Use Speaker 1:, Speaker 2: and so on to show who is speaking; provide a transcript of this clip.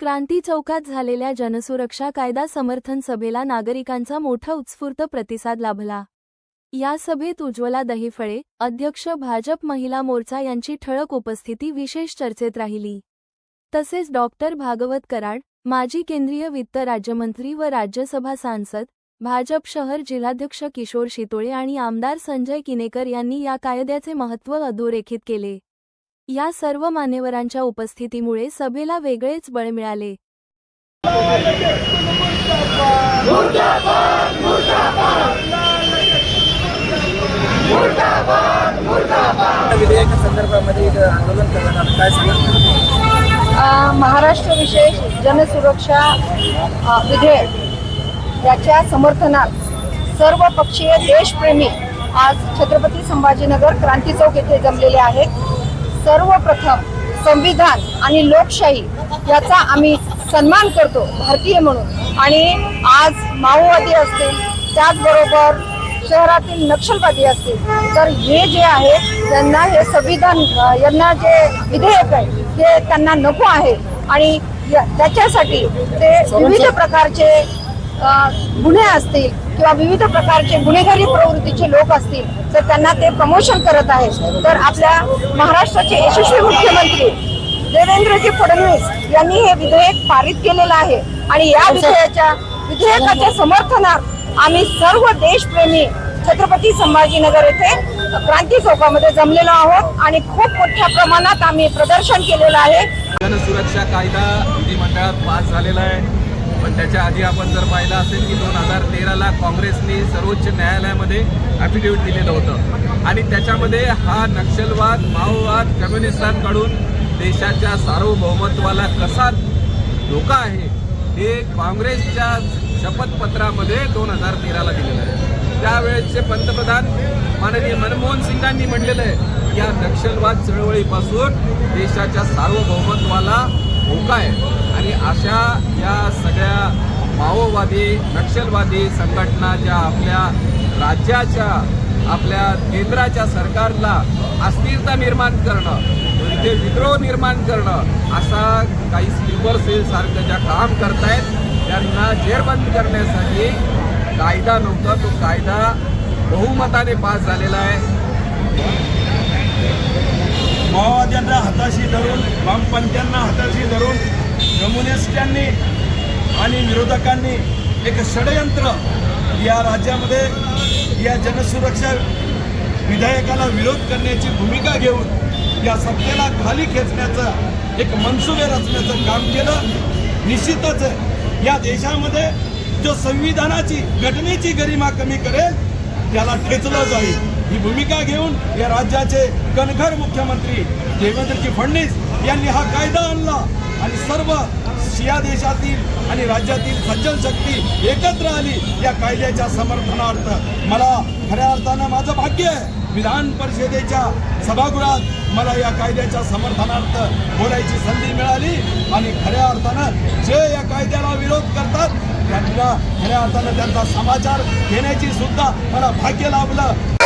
Speaker 1: क्रांती चौकात झालेल्या जनसुरक्षा कायदा समर्थन सभेला नागरिकांचा मोठा उत्स्फूर्त प्रतिसाद लाभला. या सभेत उज्ज्वला दहिफळे अध्यक्ष भाजप महिला मोर्चा यांची ठळक उपस्थिती विशेष चर्चेत राहिली. तसेच डॉक्टर भागवत कराड माजी केंद्रीय वित्त राज्यमंत्री व राज्यसभा सांसद भाजप शहर जिल्हाध्यक्ष किशोर शितोळे आणि आमदार संजय किनेकर यांनी या कायद्याचे महत्त्व अधोरेखित केले. या सर्व मान्यवरांच्या उपस्थितीमुळे सभेला वेगळेच बळ मिळाले.
Speaker 2: महाराष्ट्र विशेष जनसुरक्षा विधेयक याच्या समर्थनात सर्व पक्षीय देशप्रेमी आज छत्रपती संभाजीनगर क्रांती चौक येथे जमलेले आहेत. सर्वप्रथम संविधान आणि लोकशाही याचा आम्ही सन्मान करतो भारतीय म्हणून. आणि आज माओवादी असतील त्याचबरोबर शहरातील नक्षलवादी असतील तर हे जे आहे त्यांना हे संविधान यांना जे विधेयक आहे ते त्यांना नको आहे. आणि त्याच्यासाठी ते विविध प्रकारचे गुन्हे असतील किंवा विविध प्रकारचे गुन्हेगारी प्रवृत्तीचे लोक असतील तर त्यांना ते प्रमोशन करत आहेत. तर आपल्या महाराष्ट्राचे यशस्वी मुख्यमंत्री देवेंद्रजी फडणवीस यांनी हे विधेयक पारित केलेलं आहे. आणि या विधेयकाच्या विधेयकाच्या समर्थनात आम्ही सर्व देशप्रेमी छत्रपती संभाजीनगर येथे क्रांती चौकामध्ये जमलेलो आहोत आणि खूप मोठ्या प्रमाणात आम्ही प्रदर्शन केलेलं आहे.
Speaker 3: जनसुरक्षा कायदा विधिमंडळात पास झालेला आहे. पण त्याच्या आधी आपण जर पाहिलं असेल की दोन हजार तेराला काँग्रेसने सर्वोच्च न्यायालयामध्ये ॲफिडेव्हिट दिलेलं होतं. आणि त्याच्यामध्ये हा नक्षलवाद माओवाद कम्युनिस्टांकडून देशाच्या सार्वभौमत्वाला कसा धोका आहे हे काँग्रेसच्या शपथपत्रामध्ये दोन हजार तेराला दिलेलं आहे. त्यावेळेसचे पंतप्रधान माननीय मनमोहन सिंगांनी म्हटलेलं आहे या नक्षलवाद चळवळीपासून देशाच्या सार्वभौमत्वाला धोका आहे. अशा या सगळ्या माओवादी नक्षलवादी संघटना ज्या आपल्या राज्याच्या आपल्या केंद्राच्या सरकारला अस्थिरता निर्माण करणं इथे विद्रोह निर्माण करणं असा काही स्लीपर सेलसारखं ज्या काम करतायत त्यांना जेरबंद करण्यासाठी कायदा नव्हता तो कायदा बहुमताने पास झालेला आहे.
Speaker 4: माओवाद्यांना हाताशी धरून वामपंथ्यांना हाताशी धरून कम्युनिस्टांनी आणि विरोधकांनी एक षडयंत्र या राज्यामध्ये या जनसुरक्षा विधेयकाला विरोध करण्याची भूमिका घेऊन या सत्तेला खाली खेचण्याचा एक मनसुबे रचण्याचं काम केलं. निश्चितच या देशामध्ये जो संविधानाची घटनेची गरिमा कमी करेल त्याला ठेचलं जाईल. ही भूमिका घेऊन या राज्याचे कणखर मुख्यमंत्री देवेंद्रजी फडणवीस यांनी हा कायदा आणला. आणि सर्व शिया देशातील आणि राज्यातील सज्जन शक्ती एकत्र आली या कायद्याच्या समर्थनार्थ. मला खऱ्या अर्थानं माझं भाग्य आहे. विधान परिषदेच्या सभागृहात मला या कायद्याच्या समर्थनार्थ बोलायची संधी मिळाली आणि खऱ्या अर्थानं जे या कायद्याला विरोध करतात त्यांना खऱ्या अर्थानं त्यांचा समाचार घेण्याची सुद्धा मला भाग्य लाभलं.